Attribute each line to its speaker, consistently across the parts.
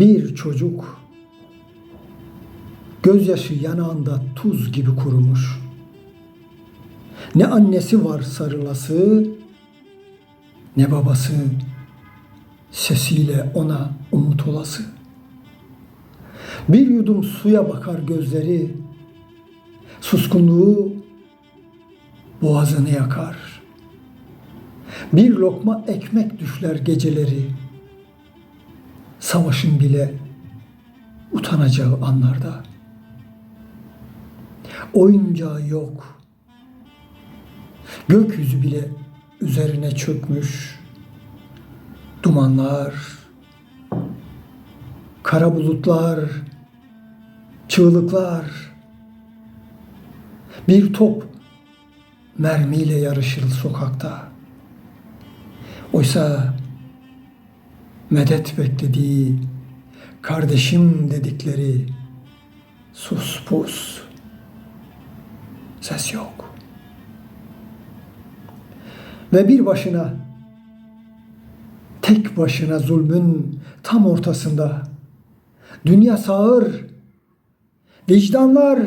Speaker 1: Bir çocuk gözyaşı yanağında tuz gibi kurumuş. Ne annesi var sarılası, ne babası sesiyle ona umut olası. Bir yudum suya bakar gözleri, suskunluğu boğazını yakar. Bir lokma ekmek düşler geceleri, savaşın bile utanacağı anlarda. Oyuncağı yok. Gökyüzü bile üzerine çökmüş. Dumanlar, kara bulutlar, çığlıklar. Bir top mermiyle yarışır sokakta. Oysa medet beklediği, kardeşim dedikleri sus pus, ses yok. Ve bir başına, tek başına zulmün tam ortasında, dünya sağır, vicdanlar,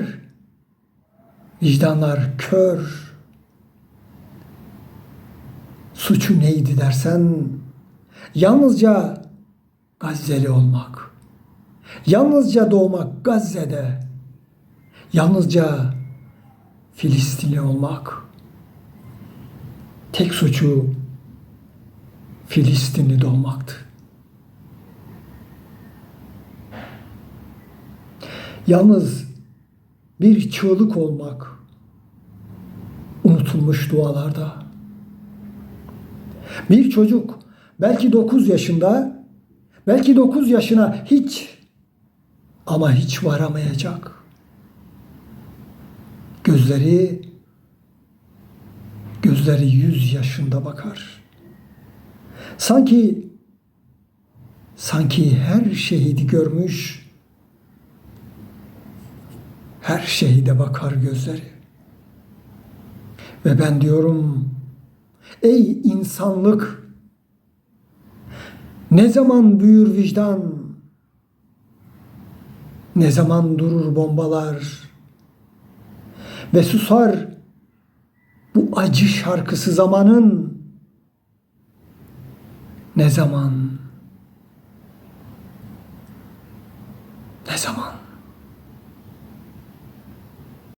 Speaker 1: vicdanlar kör. Suçu neydi dersen, Yalnızca Gazze'li olmak. Yalnızca doğmak Gazze'de. Yalnızca Filistinli olmak. Tek suçu Filistinli doğmaktı. Yalnız bir çığlık olmak unutulmuş dualarda. Bir çocuk belki 9 yaşında, belki 9 yaşına hiç ama hiç varamayacak. Gözleri gözleri 100 yaşında bakar. Sanki sanki her şehidi görmüş, her şehide bakar gözleri. Ve ben diyorum, ey insanlık, ne zaman büyür vicdan? Ne zaman durur bombalar? Ve susar bu acı şarkısı zamanın? Ne zaman? Ne zaman?